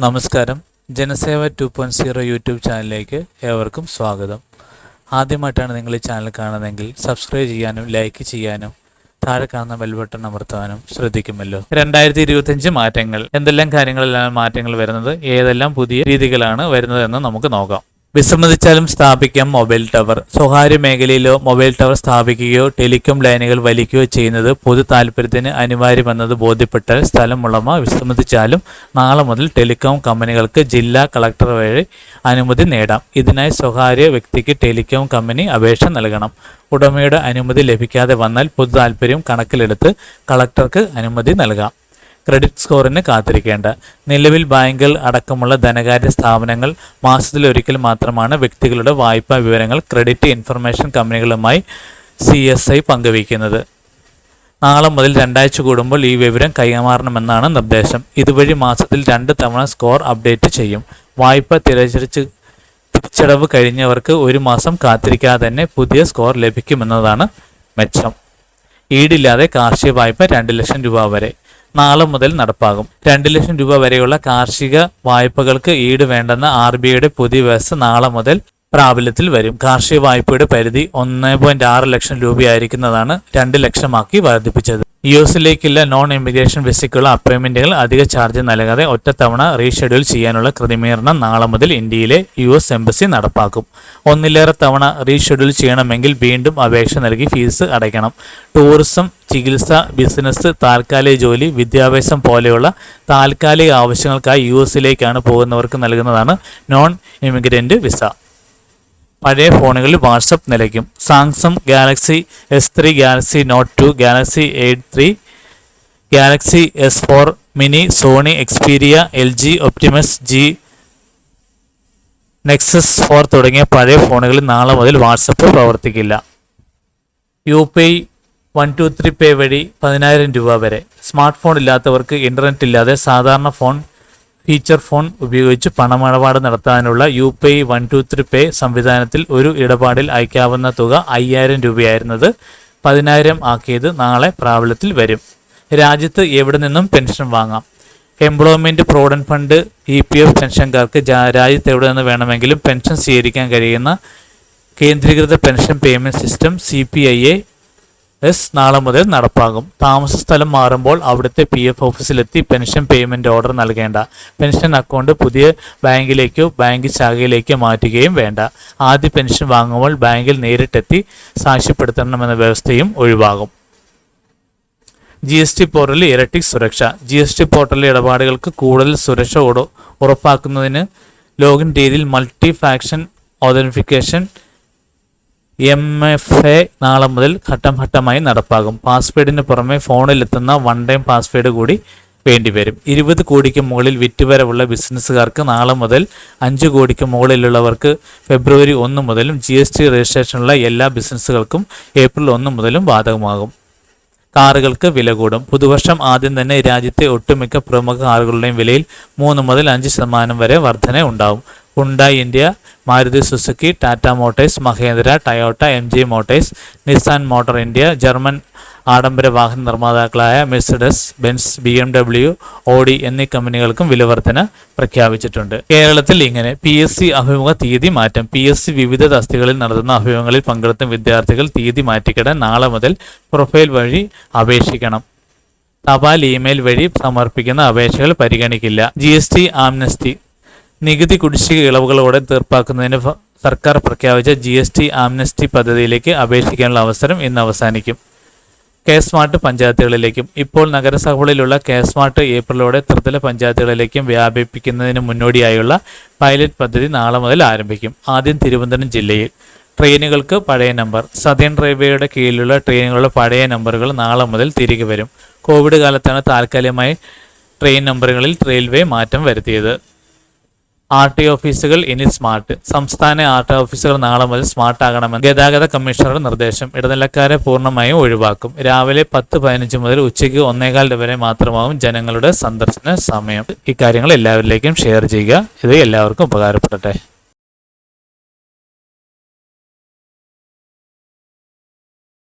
നമസ്കാരം. Janaseva two point zero YouTube ചാനലിലേക്ക് ഏവർക്കും സ്വാഗതം. ആദ്യമായിട്ടാണ് നിങ്ങൾ ഈ ചാനൽ കാണുന്നതെങ്കിൽ സബ്സ്ക്രൈബ് ചെയ്യാനും ലൈക്ക് ചെയ്യാനും താഴെ കാണുന്ന ബെൽ ബട്ടൺ അമർത്താനും ശ്രദ്ധിക്കുമല്ലോ. രണ്ടായിരത്തി ഇരുപത്തിയഞ്ച് മാറ്റങ്ങൾ. എന്തെല്ലാം കാര്യങ്ങളിലാണ് മാറ്റങ്ങൾ വരുന്നത്? ഏതെല്ലാം പുതിയ രീതികളാണ് വരുന്നതെന്ന് നമുക്ക് നോക്കാം. വിസമ്മതിച്ചാലും സ്ഥാപിക്കാം മൊബൈൽ ടവർ. സ്വകാര്യ മേഖലയിലോ മൊബൈൽ ടവർ സ്ഥാപിക്കുകയോ ടെലികോം ലൈനുകൾ വലിക്കുകയോ ചെയ്യുന്നത് പൊതു താൽപ്പര്യത്തിന് അനിവാര്യമെന്നത് ബോധ്യപ്പെട്ടാൽ സ്ഥലം ഉടമ വിസമ്മതിച്ചാലും നാളെ മുതൽ ടെലികോം കമ്പനികൾക്ക് ജില്ലാ കളക്ടർ വഴി അനുമതി നേടാം. ഇതിനായി സ്വകാര്യ വ്യക്തിക്ക് ടെലികോം കമ്പനി അപേക്ഷ നൽകണം. ഉടമയുടെ അനുമതി ലഭിക്കാതെ വന്നാൽ പൊതു താൽപ്പര്യം കണക്കിലെടുത്ത് കളക്ടർക്ക് അനുമതി നൽകാം. ക്രെഡിറ്റ് സ്കോറിന് കാത്തിരിക്കേണ്ട. നിലവിൽ ബാങ്കുകൾ അടക്കമുള്ള ധനകാര്യ സ്ഥാപനങ്ങൾ മാസത്തിലൊരിക്കൽ മാത്രമാണ് വ്യക്തികളുടെ വായ്പാ വിവരങ്ങൾ ക്രെഡിറ്റ് ഇൻഫർമേഷൻ കമ്പനികളുമായി സി എസ് ഐ പങ്കുവയ്ക്കുന്നത്. നാളെ മുതൽ രണ്ടാഴ്ച കൂടുമ്പോൾ ഈ വിവരം കൈമാറണമെന്നാണ് നിർദ്ദേശം. ഇതുവഴി മാസത്തിൽ രണ്ട് തവണ സ്കോർ അപ്ഡേറ്റ് ചെയ്യും. വായ്പ തിരച്ചടിച്ച് തിരിച്ചടവ് കഴിഞ്ഞവർക്ക് ഒരു മാസം കാത്തിരിക്കാതെ തന്നെ പുതിയ സ്കോർ ലഭിക്കുമെന്നതാണ് മെച്ചം. ഈടില്ലാതെ കാർഷിക വായ്പ രണ്ട് ലക്ഷം രൂപ വരെ. നാളെ മുതൽ നടപ്പാകും. രണ്ട് ലക്ഷം രൂപ വരെയുള്ള കാർഷിക വായ്പകൾക്ക് ഈട് വേണ്ടെന്ന ആർ ബി ഐയുടെ പുതിയ വ്യവസ്ഥ നാളെ മുതൽ പ്രാബല്യത്തിൽ വരും. കാർഷിക വായ്പയുടെ പരിധി ഒന്ന് പോയിന്റ് ആറ് ലക്ഷം രൂപയായിരിക്കുന്നതാണ് രണ്ട് ലക്ഷമാക്കി വർദ്ധിപ്പിച്ചത്. യു എസിലേക്കുള്ള നോൺ ഇമിഗ്രേഷൻ വിസയ്ക്കുള്ള അപ്പോയിൻമെന്റുകൾ അധിക ചാർജ് നൽകാതെ ഒറ്റത്തവണ റീഷെഡ്യൂൾ ചെയ്യാനുള്ള ക്രമീകരണം നാളെ മുതൽ ഇന്ത്യയിലെ യു എസ് എംബസി നടപ്പാക്കും. ഒന്നിലേറെ തവണ റീഷെഡ്യൂൾ ചെയ്യണമെങ്കിൽ വീണ്ടും അപേക്ഷ നൽകി ഫീസ് അടയ്ക്കണം. ടൂറിസം ചികിത്സ ബിസിനസ് താൽക്കാലിക ജോലി വിദ്യാഭ്യാസം പോലെയുള്ള താൽക്കാലിക ആവശ്യങ്ങൾക്കായി യു എസിലേക്കാണ് പോകുന്നവർക്ക് നൽകുന്നതാണ് നോൺ ഇമിഗ്രന്റ് വിസ പഴയ ഫോണുകളിൽ വാട്സപ്പ് നിലയ്ക്കും. Samsung Galaxy S three Galaxy Note two Galaxy eight three Galaxy S four mini Sony Xperia L G Optimus G Nexus four തുടങ്ങിയ പഴയ ഫോണുകളിൽ നാളെ മുതൽ വാട്സപ്പ് പ്രവർത്തിക്കില്ല. U P I one two three pay വഴി പതിനായിരം രൂപ വരെ. സ്മാർട്ട് ഫോൺ ഇല്ലാത്തവർക്ക് ഇന്റർനെറ്റ് ഇല്ലാതെ സാധാരണ ഫോൺ ഫീച്ചർ ഫോൺ ഉപയോഗിച്ച് പണമിടപാട് നടത്താനുള്ള U P I one two three pay സംവിധാനത്തിൽ ഒരു ഇടപാടിൽ അയക്കാവുന്ന തുക അയ്യായിരം രൂപയായിരുന്നത് പതിനായിരം ആക്കിയത് നാളെ പ്രാബല്യത്തിൽ വരും. രാജ്യത്ത് എവിടെ നിന്നും പെൻഷൻ വാങ്ങാം? Employment provident fund E P F പെൻഷൻകാർക്ക് രാജ്യത്ത് എവിടെ നിന്ന് വേണമെങ്കിലും പെൻഷൻ സ്വീകരിക്കാൻ കഴിയുന്ന കേന്ദ്രീകൃത pension payment system C P I A S നാളെ മുതൽ നടപ്പാകും. താമസ സ്ഥലം മാറുമ്പോൾ അവിടുത്തെ പി എഫ് ഓഫീസിലെത്തി പെൻഷൻ പേയ്മെന്റ് ഓർഡർ നൽകേണ്ട. പെൻഷൻ അക്കൗണ്ട് പുതിയ ബാങ്കിലേക്കോ ബാങ്ക് ശാഖയിലേക്കോ മാറ്റുകയും വേണ്ട. ആദ്യ പെൻഷൻ വാങ്ങുമ്പോൾ ബാങ്കിൽ നേരിട്ടെത്തി സാക്ഷ്യപ്പെടുത്തണമെന്ന വ്യവസ്ഥയും ഒഴിവാകും. ജി എസ് ടി പോർട്ടലിൽ ഇരട്ടി സുരക്ഷ. ജി എസ് ടി പോർട്ടലിലെ ഇടപാടുകൾക്ക് കൂടുതൽ സുരക്ഷ ഉറപ്പാക്കുന്നതിന് ലോഗിൻ രീതിയിൽ multi factor authentication M F A നാളെ മുതൽ ഘട്ടം ഘട്ടമായി നടപ്പാകും. പാസ്വേഡിന് പുറമെ ഫോണിലെത്തുന്ന വൺ ടൈം പാസ്വേഡ് കൂടി വേണ്ടിവരും ഇരുപത് കോടിക്ക് മുകളിൽ വിറ്റുവരവുള്ള ബിസിനസ്സുകാർക്ക് നാളെ മുതൽ അഞ്ച് കോടിക്ക് മുകളിലുള്ളവർക്ക് ഫെബ്രുവരി ഒന്ന് മുതലും ജി എസ് ടി രജിസ്ട്രേഷനുള്ള എല്ലാ ബിസിനസ്സുകൾക്കും ഏപ്രിൽ ഒന്ന് മുതലും ബാധകമാകും. കാറുകൾക്ക് വില കൂടും. പുതുവർഷം ആദ്യം തന്നെ രാജ്യത്തെ ഒട്ടുമിക്ക പ്രമുഖ കാറുകളുടെയും വിലയിൽ മൂന്ന് മുതൽ അഞ്ച് ശതമാനം വരെ വർധന ഉണ്ടാവും Hyundai India Maruti Suzuki Tata Motors Mahindra Toyota M G Motors Nissan Motor India German ആഡംബര വാഹന നിർമ്മാതാക്കളായ Mercedes Benz B M W Audi എന്നീ കമ്പനികൾക്കും വിലവർധന പ്രഖ്യാപിച്ചിട്ടുണ്ട്. കേരളത്തിൽ ഇങ്ങനെ പി എസ് സി അഭിമുഖ തീയതി മാറ്റം പി എസ് സി വിവിധ തസ്തികളിൽ നടത്തുന്ന അഭിമുഖങ്ങളിൽ പങ്കെടുത്ത വിദ്യാർത്ഥികൾ തീയതി മാറ്റിക്കിടാൻ നാളെ മുതൽ പ്രൊഫൈൽ വഴി അപേക്ഷിക്കണം. തപാൽ ഇമെയിൽ വഴി സമർപ്പിക്കുന്ന അപേക്ഷകൾ പരിഗണിക്കില്ല. ജി എസ് ടി ആംനസ്റ്റി നികുതി കുടിശ്ശിക ഇളവുകളോടെ തീർപ്പാക്കുന്നതിന് സർക്കാർ പ്രഖ്യാപിച്ച ജി എസ് ടി ആംനസ്റ്റി പദ്ധതിയിലേക്ക് അപേക്ഷിക്കാനുള്ള അവസരം ഇന്ന് അവസാനിക്കും. കെ സ്മാർട്ട് പഞ്ചായത്തുകളിലേക്കും ഇപ്പോൾ നഗരസഭകളിലുള്ള കെ സ്മാർട്ട് ഏപ്രിലോടെ ത്രിതല പഞ്ചായത്തുകളിലേക്കും വ്യാപിപ്പിക്കുന്നതിന് മുന്നോടിയായുള്ള പൈലറ്റ് പദ്ധതി നാളെ മുതൽ ആരംഭിക്കും. ആദ്യം തിരുവനന്തപുരം ജില്ലയിൽ. ട്രെയിനുകൾക്ക് പഴയ നമ്പർ. സദേൺ റെയിൽവേയുടെ കീഴിലുള്ള ട്രെയിനുകളുടെ പഴയ നമ്പറുകൾ നാളെ മുതൽ തിരികെ വരും. കോവിഡ് കാലത്താണ് താൽക്കാലികമായി ട്രെയിൻ നമ്പറുകളിൽ റെയിൽവേ മാറ്റം വരുത്തിയത്. ആർ ടി ഓഫീസുകൾ ഇനി സ്മാർട്ട്. സംസ്ഥാന ആർ ടി ഓഫീസുകൾ നാളെ മുതൽ സ്മാർട്ട് ആകണമെന്ന് ഗതാഗത കമ്മീഷണറുടെ നിർദ്ദേശം ഇടനിലക്കാരെ പൂർണമായും ഒഴിവാക്കും. രാവിലെ പത്ത് പതിനഞ്ച് മുതൽ ഉച്ചയ്ക്ക് ഒന്നേകാൽ വരെ മാത്രമാവും ജനങ്ങളുടെ സന്ദർശന സമയം. ഇക്കാര്യങ്ങൾ എല്ലാവരിലേക്കും ഷെയർ ചെയ്യുക. ഇത് എല്ലാവർക്കും ഉപകാരപ്പെടട്ടെ.